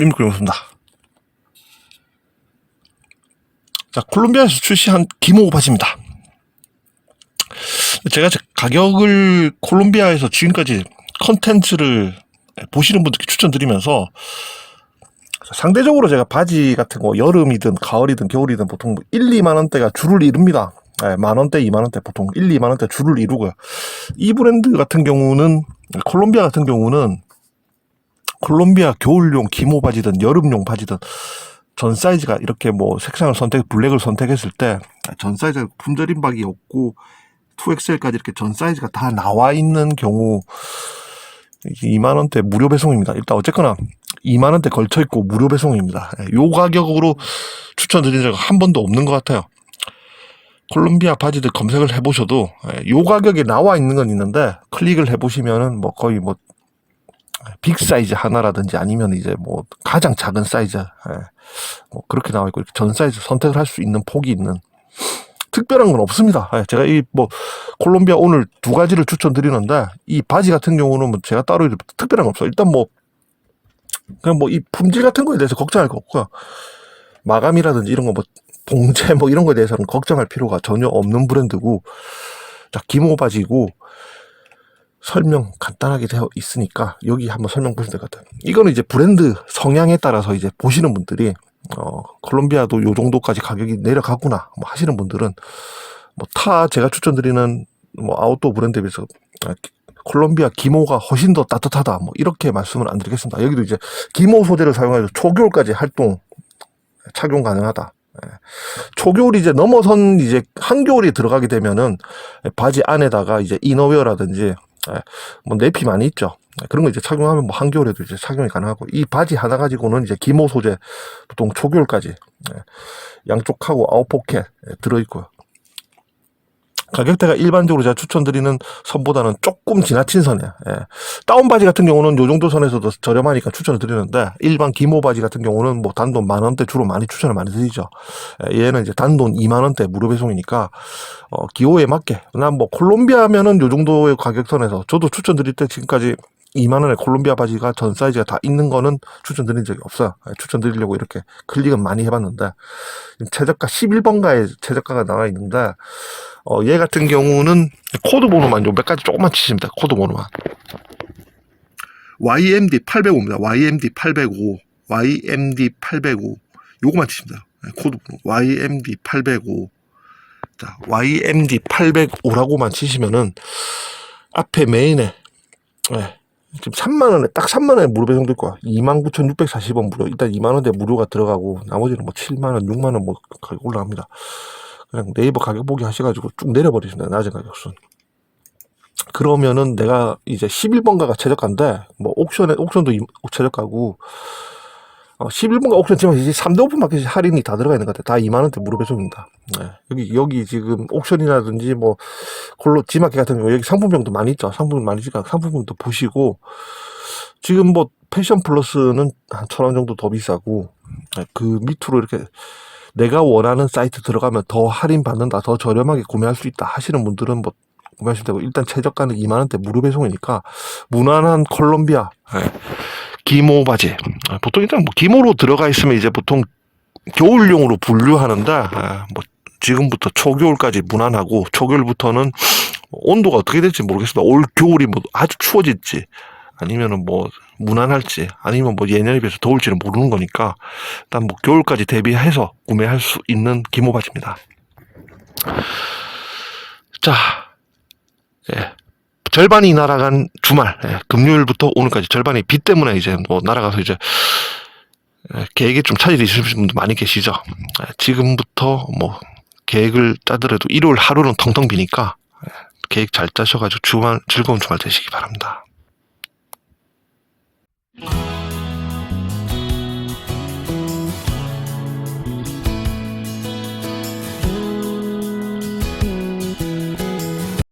임그림입니다. 자, 콜롬비아에서 출시한 기모 바지입니다. 제가 제 가격을 콜롬비아에서 지금까지 컨텐츠를 보시는 분들께 추천드리면서 상대적으로 제가 바지 같은 거 여름이든 가을이든 겨울이든 보통 1, 2만 원대가 줄을 이룹니다. 예, 만 원대, 2만 원대 보통 1, 2만 원대 줄을 이루고요. 이 브랜드 같은 경우는 콜롬비아 같은 경우는 콜롬비아 겨울용 기모 바지든 여름용 바지든 전 사이즈가 이렇게 뭐 색상을 선택, 블랙을 선택했을 때 전 사이즈가 품절인 박이 없고 2XL까지 이렇게 전 사이즈가 다 나와 있는 경우 2만 원대 무료 배송입니다. 일단 어쨌거나 2만 원대 걸쳐 있고 무료 배송입니다. 예, 요 가격으로 추천드린 적은 한 번도 없는 것 같아요. 콜롬비아 바지들 검색을 해보셔도 예, 요 가격에 나와 있는 건 있는데 클릭을 해보시면은 뭐 거의 뭐 빅 사이즈 하나라든지 아니면 이제 뭐 가장 작은 사이즈 예, 뭐 그렇게 나와 있고 전 사이즈 선택을 할 수 있는 폭이 있는 특별한 건 없습니다. 예, 제가 이 뭐 콜롬비아 오늘 두 가지를 추천드리는데 이 바지 같은 경우는 뭐 제가 따로 특별한 거 없어요. 일단 뭐 그냥 뭐 이 품질 같은 거에 대해서 걱정할 거 없고요. 마감이라든지 이런 거 뭐 봉제 뭐 이런 거에 대해서는 걱정할 필요가 전혀 없는 브랜드고 자 기모 바지고 설명 간단하게 되어 있으니까 여기 한번 설명 보시면 될 것 같아요. 이거는 이제 브랜드 성향에 따라서 이제 보시는 분들이 어 콜롬비아도 요 정도까지 가격이 내려가구나 뭐 하시는 분들은 뭐 타 제가 추천드리는 뭐 아웃도어 브랜드에 비해서 아, 콜롬비아 기모가 훨씬 더 따뜻하다 뭐 이렇게 말씀은 안 드리겠습니다. 여기도 이제 기모 소재를 사용해서 초겨울까지 활동 착용 가능하다. 예. 초겨울이 이제 넘어선 이제 한겨울이 들어가게 되면은 바지 안에다가 이제 이너웨어라든지 예, 뭐 내피 많이 있죠. 예, 그런 거 이제 착용하면 뭐 한겨울에도 이제 착용이 가능하고 이 바지 하나 가지고는 이제 기모 소재 보통 초겨울까지 예, 양쪽하고 아웃 포켓 예, 들어 있고요. 가격대가 일반적으로 제가 추천드리는 선보다는 조금 지나친 선이에요. 예. 다운 바지 같은 경우는 요 정도 선에서도 저렴하니까 추천을 드리는데 일반 기모 바지 같은 경우는 뭐 단돈 만 원대 주로 많이 추천을 많이 드리죠. 예, 얘는 이제 단돈 2만 원대 무료 배송이니까 어, 기호에 맞게 난뭐 콜롬비아면은 요 정도의 가격선에서 저도 추천드릴 때 지금까지 2만 원에 콜롬비아 바지가 전 사이즈가 다 있는 거는 추천드린 적이 없어요. 예, 추천드리려고 이렇게 클릭은 많이 해봤는데 최저가 11번가에 최저가가 나와 있는데 어, 얘 같은 경우는 코드 번호만 요몇 가지 조금만 치시면 됩니다. 코드 번호만. YMD 805입니다. YMD 805, YMD 805 요거만 치시면 돼요. 네, 코드 번호 YMD 805. 자, YMD 805라고만 치시면은 앞에 메인에 네, 지금 3만 원에 딱 3만 원에 무료 배송될 거야. 29,640원 무료. 일단 2만 원대 무료가 들어가고 나머지는 뭐 7만 원, 6만 원뭐 가격 올라갑니다. 그냥 네이버 가격 보기 하셔가지고 쭉 내려버리시면 돼요. 낮은 가격순. 그러면은 내가 이제 11번가가 최저가인데 뭐 옥션에 옥션도 이- 최저가고 어, 11번가 옥션 지금 이제 3대 오픈 마켓이 할인이 다 들어가 있는 것 같아요. 다 2만 원대 무료 배 송입니다. 네. 여기 여기 지금 옥션이라든지 뭐 콜로 지마켓 같은 경우 여기 상품명도 많이 있죠. 상품 많이 있으니까 상품명도 보시고 지금 뭐 패션 플러스는 한 천 원 정도 더 비싸고 네, 그 밑으로 이렇게 내가 원하는 사이트 들어가면 더 할인 받는다, 더 저렴하게 구매할 수 있다 하시는 분들은 뭐 구매하시면 되고 일단 최저가는 2만 원대 무료 배송이니까 무난한 콜롬비아 예, 기모 바지 아, 보통 일단 뭐 기모로 들어가 있으면 이제 보통 겨울용으로 분류하는데 아, 뭐 지금부터 초겨울까지 무난하고 초겨울부터는 온도가 어떻게 될지 모르겠습니다. 올 겨울이 뭐 아주 추워질지 아니면은 뭐 무난할지 아니면 뭐 예년에 비해서 더울지는 모르는 거니까 일단 뭐 겨울까지 대비해서 구매할 수 있는 기모 바지입니다. 자, 예. 절반이 날아간 주말, 예, 금요일부터 오늘까지 절반이 비 때문에 이제 뭐 날아가서 이제 예, 계획에 좀 차질이 있으신 분도 많이 계시죠. 예, 지금부터 뭐 계획을 짜더라도 일요일 하루는 텅텅 비니까 예, 계획 잘 짜셔가지고 주말 즐거운 주말 되시기 바랍니다. Mm-hmm.